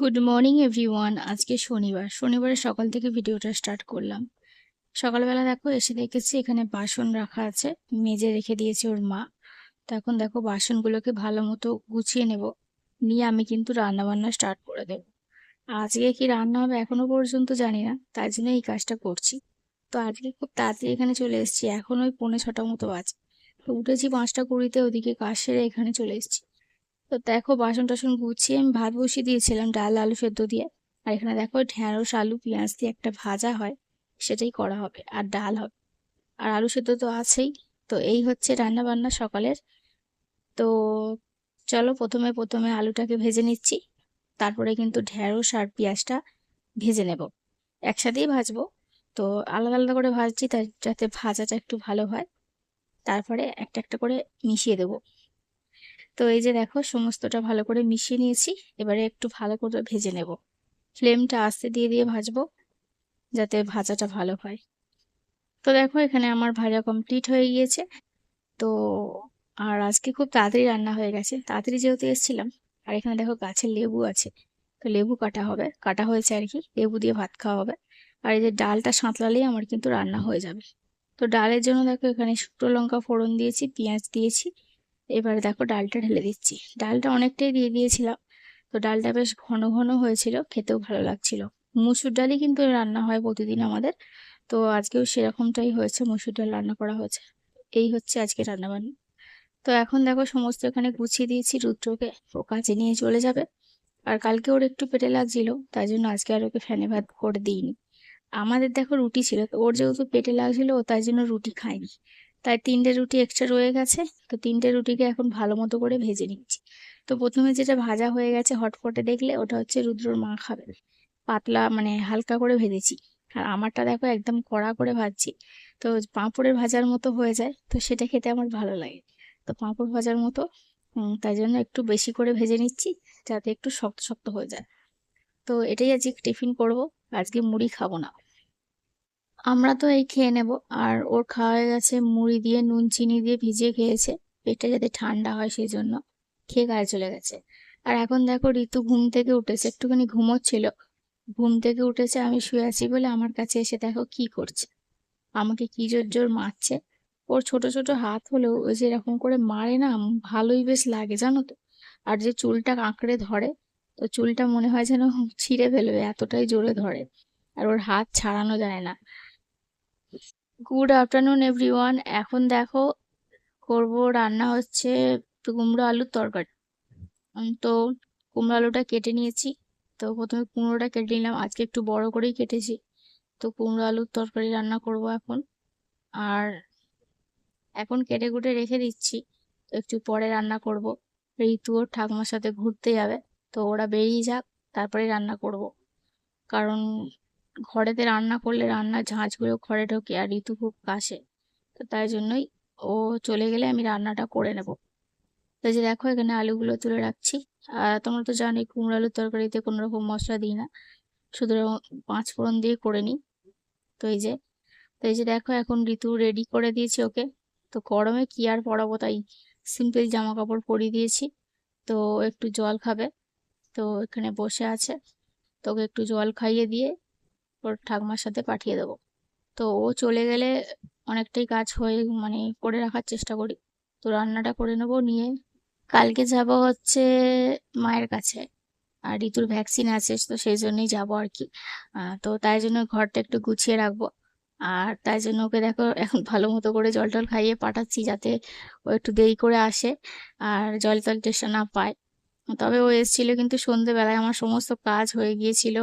Good morning everyone আজকে শনিবার। শনিবারের সকাল থেকে ভিডিওটা স্টার্ট করলাম। সকালবেলা দেখো, এসে দেখেছি এখানে বাসন রাখা আছে। মেজে রেখে দিয়েছে ওর মা। তো এখন দেখো, বাসনগুলোকে ভালো মতো গুছিয়ে নেব। নিয়ে আমি কিন্তু রান্না বান্না স্টার্ট করে দেব। আজকে কি রান্না হবে এখনও পর্যন্ত জানি না। তাই জন্য এই কাজটা করছি। তো আজকে খুব তাড়াতাড়ি এখানে চলে এসেছি। এখন ওই পৌনে ছটা মতো বাজে। তো উঠেছি পাঁচটা কুড়িতে, ওদিকে কাজ সেরে এখানে চলে এসেছি। তো দেখো বাসন টাসন গুছিয়ে আমি ভাত বসিয়ে দিয়েছিলাম ডাল, আলু সেদ্ধ দিয়ে। আর এখানে দেখো ঢ্যাঁড়স, আলু, পেঁয়াজ দিয়ে একটা ভাজা হয়, সেটাই করা হবে আর ডাল হবে। আর আলু সেদ্ধ তো আছেই, তো এই হচ্ছে রান্না বান্না সকালের। তো চলো প্রথমে প্রথমে আলুটাকে ভেজে নিচ্ছি, তারপরে কিন্তু ঢ্যাঁড়স আর পেঁয়াজটা ভেজে নেব। একসাথেই ভাজবো, তো আলাদা আলাদা করে ভাজছি তার যাতে ভাজাটা একটু ভালো হয়। তারপরে একটা একটা করে মিশিয়ে দেবো। তো এই যে দেখো সমস্তটা ভালো করে মিশিয়ে নিয়েছি, এবারে একটু ভালো করে ভেজে নেব। ফ্লেমটা আস্তে দিয়ে দিয়ে ভাজবো যাতে ভাজাটা ভালো হয়। তো দেখো এখানে আমার ভাজা কমপ্লিট হয়ে গিয়েছে। তো আর আজকে খুব তাড়াতাড়ি রান্না হয়ে গেছে। তাড়াতাড়ি যেহেতু এসেছিলাম, আর এখানে দেখো গাছের লেবু আছে, তো লেবু কাটা হবে, কাটা হয়েছে আর কি, লেবু দিয়ে ভাত খাওয়া হবে। আর এই যে ডালটা সাঁতলালেই আমার কিন্তু রান্না হয়ে যাবে। তো ডালের জন্য দেখো এখানে শুকনো লঙ্কা ফোড়ন দিয়েছি, পেঁয়াজ দিয়েছি এবারে দেখো ডালটা ঢেলে দিচ্ছি। ডালটা অনেকটাই দিয়ে দিয়েছিলাম। তো ডালটা বেশ ঘন ঘন হয়েছিল, খেতেও ভালো লাগছিল। মুসুর ডালই কিন্তু রান্না হয় প্রতিদিন আমাদের। তো আজকেও সেরকমটাই হয়েছে, মুসুর ডাল রান্না করা হয়েছে। এই হচ্ছে আজকে রান্নাবান্না। তো এখন দেখো সমস্ত এখানে গুছিয়ে দিয়েছি রুদ্রকে, ও কাজে নিয়ে চলে যাবে। আর কালকে ওর একটু পেটে লাগছিল, তাই জন্য আজকে আর ওকে ফ্যানে ভাত করে দিইনি। আমাদের দেখো রুটি ছিল, তো ওর যেহেতু পেটে লাগছিল ও তাই জন্য রুটি খায়নি তাই তিনটে রুটি এক্সট্রা রয়ে গেছে। তো তিনটে রুটিকে এখন ভালো মতো করে ভেজে নিচ্ছি। তো প্রথমে যেটা ভাজা হয়ে গেছে হটপটে দেখলে ওটা হচ্ছে রুদ্রর মা খাবে। পাতলা মানে হালকা করে ভেজেছি। আর আমারটা দেখো একদম কড়া করে ভাজছি। তো পাঁপড়ের ভাজার মতো হয়ে যায়। তো সেটা খেতে আমার ভালো লাগে। তো পাঁপড় ভাজার মতো তাই জন্য একটু বেশি করে ভেজে নিচ্ছি যাতে একটু শক্ত শক্ত হয়ে যায়। তো এটাই আজকে টিফিন করব। আজকে মুড়ি খাব না। আমরা তো এই খেয়ে নেব। আর ওর খাওয়া হয়ে গেছে মুড়ি দিয়ে, নুন, চিনি দিয়ে ভিজিয়ে খেয়েছে। পেটটা যাতে ঠান্ডা হয় সেই জন্য খেয়ে গায়ে চলে গেছে। আর এখন দেখো ঋতু ঘুম থেকে উঠেছে, একটুখানি ঘুমোচ্ছিল। ঘুম থেকে উঠেছে, আমি শুয়ে আছি বলে আমার কাছে এসে দেখো কি করছে। আমাকে কি জোর জোর মারছে। ওর ছোট ছোট হাত হলেও ওই যে এরকম করে মারে না, ভালোই বেশ লাগে জানো তো। আর যে চুলটা কাঁকড়ে ধরে, তো চুলটা মনে হয় যেন ছিঁড়ে ফেলবে, এতটাই জোরে ধরে। আর ওর হাত ছাড়ানো যায় না। গুড আফটারনুন এভরিওয়ান এখন দেখো, করব রান্না হচ্ছে কুমড়ো আলুর তরকারি। তো কুমড়ো আলুটা কেটে নিয়েছি। তো প্রথমে কুমড়োটা কেটে নিলাম। আজকে একটু বড় করেই কেটেছি। তো কুমড়ো আলুর তরকারি রান্না করব এখন। আর এখন কেটে কুটে রেখে দিচ্ছি। একটু পরে রান্না করব। ঋতু ওর ঠাকুমার সাথে ঘুরতে যাবে। তো ওরা বেরিয়ে যাক, তারপরে রান্না করব। কারণ ঘরেতে রান্না করলে রান্নার ঝাঁঝগুলো ঘরে ঢোকে আর ঋতু খুব কাশে। তো তাই জন্যই ও চলে গেলে আমি রান্নাটা করে নেব। তো যে দেখো, এখানে আলুগুলো তুলে রাখছি। আর তোমরা তো জানোই কুমড়ো আলুর তরকারিতে কোনো রকম মশলা দিই না। শুধু পাঁচ ফোড়ন দিয়ে করে নিই। তো এই যে, তো এই যে দেখো, এখন ঋতু রেডি করে দিয়েছি ওকে। তো গরমে কি আর পরাবো তাই সিম্পল জামা কাপড় পরিয়ে দিয়েছি। তো একটু জল খাবে। তো এখানে বসে আছে। তোকে একটু জল খাইয়ে দিয়ে ওর ঠাকুমার সাথে পাঠিয়ে দেবো। তো ও চলে গেলে অনেকটাই কাজ হয়ে মানে করে রাখার চেষ্টা করি। তো রান্নাটা করে নেব, নিয়ে কালকে যাব হচ্ছে মায়ের কাছে। আর ঋতুর ভ্যাকসিন আছে, তো সেই জন্যই যাব আর কি। তো তাই জন্য ঘরটা একটু গুছিয়ে রাখব। আর তাই জন্য ওকে দেখো এখন ভালো মতো করে জল টল খাইয়ে পাঠাচ্ছি যাতে ও একটু দেরি করে আসে। আর জল টল টেস্টা না পায়। তবে ও এসেছিল কিন্তু সন্ধেবেলায়। আমার সমস্ত কাজ হয়ে গিয়েছিল।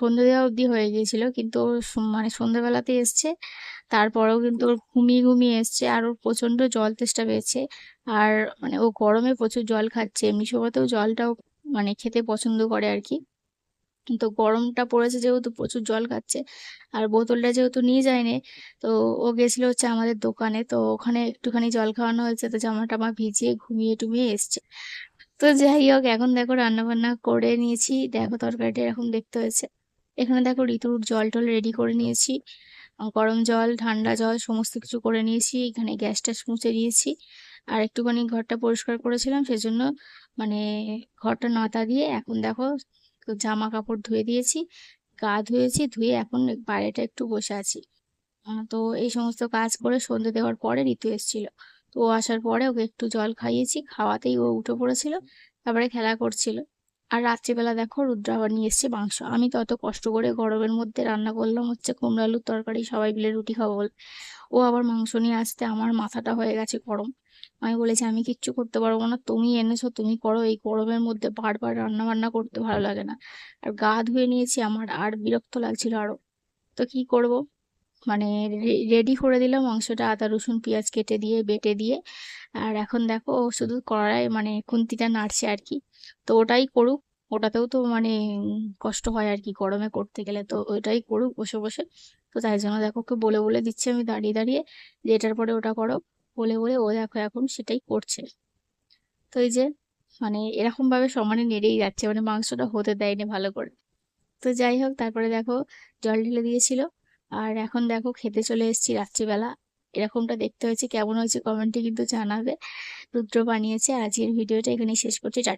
সন্ধে দেওয়া অবধি হয়ে গিয়েছিল। কিন্তু মানে সন্ধেবেলাতে এসছে। তারপরেও কিন্তু ওর ঘুমিয়ে ঘুমিয়ে এসছে আর ওর প্রচণ্ড জল তেষ্টা পেয়েছে। আর মানে ও গরমে প্রচুর জল খাচ্ছে। এমনি সময়তেও জলটাও মানে খেতে পছন্দ করে আর কি কিন্তু গরমটা পড়েছে যেহেতু প্রচুর জল খাচ্ছে। আর বোতলটা যেহেতু নিয়ে যায়নি, তো ও গেছিল হচ্ছে আমাদের দোকানে। তো ওখানে একটুখানি জল খাওয়ানো হয়েছে। তো জামা টামা ভিজিয়ে ঘুমিয়ে টুমিয়ে এসছে। তো যাই হোক, এখন দেখো রান্না বান্না করে নিয়েছি। দেখো তরকারিটা এরকম দেখতে হয়েছে। এখানে দেখো ঋতুর জল টল রেডি করে নিয়েছি। গরম জল, ঠান্ডা জল সমস্ত কিছু করে নিয়েছি। এখানে গ্যাস মুছে দিয়েছি। আর একটুখানি ঘরটা পরিষ্কার করেছিলাম, সেজন্য মানে ঘরটা নাতা দিয়ে এখন দেখো জামা কাপড় ধুয়ে দিয়েছি, গা ধুয়েছি, ধুয়ে এখন বাইরেটা একটু বসে আছি। তো এই সমস্ত কাজ করে সন্ধে দেওয়ার পরে ঋতু এসেছিল। তো ও আসার পরে ওকে একটু জল খাইয়েছি, খাওয়াতেই ও উঠে পড়েছিল, তারপরে খেলা করছিল। আর রাত্রিবেলা দেখো রুদ্র আবার নিয়ে এসছে মাংস। আমি তো অত কষ্ট করে গরমের মধ্যে রান্না করলাম, হচ্ছে কুমড়ো আলুর তরকারি, সবাই মিলে রুটি খাব বলে। ও আবার মাংস নিয়ে আসতে আমার মাথাটা হয়ে গেছে গরম। আমি বলেছি, আমি কিচ্ছু করতে পারব না, তুমি এনেছো, তুমি করো, এই গরমের মধ্যে বারবার রান্না বান্না করতে ভালো লাগে না। আর গা ধুয়ে নিয়েছি, আমার আর বিরক্ত লাগছিল আরও। তো কি করব? মানে রেডি করে দিলাম মাংসটা, আদা, রসুন, পেঁয়াজ কেটে দিয়ে, বেটে দিয়ে। আর এখন দেখো শুধু কড়াই মানে খুন্তিটা নাড়ছে আর কি। তো ওটাই করুক, ওটাতেও তো মানে কষ্ট হয় আর কি গরমে করতে গেলে। তো ওইটাই করুক বসে বসে। তো তাই জন্য দেখো ওকে বলে বলে দিচ্ছি আমি দাঁড়িয়ে দাঁড়িয়ে। যে এটার পরে ওটা করো, বলে বলে ও দেখো এখন সেটাই করছে। তো এই যে মানে এরকমভাবে সমানে নেড়েই যাচ্ছে মানে মাংসটা হতে দেয়নি ভালো করে। তো যাই হোক, তারপরে দেখো জল ঢেলে দিয়েছিল। আর এখন দেখো খেতে চলে এসেছি রাত্রিবেলা। এরকমটা দেখতে হয়েছে, কেমন হয়েছে কমেন্টে কিন্তু জানাবে। রুদ্র বানিয়েছে, আজকের ভিডিওটা এখানে শেষ করছি, টাটা।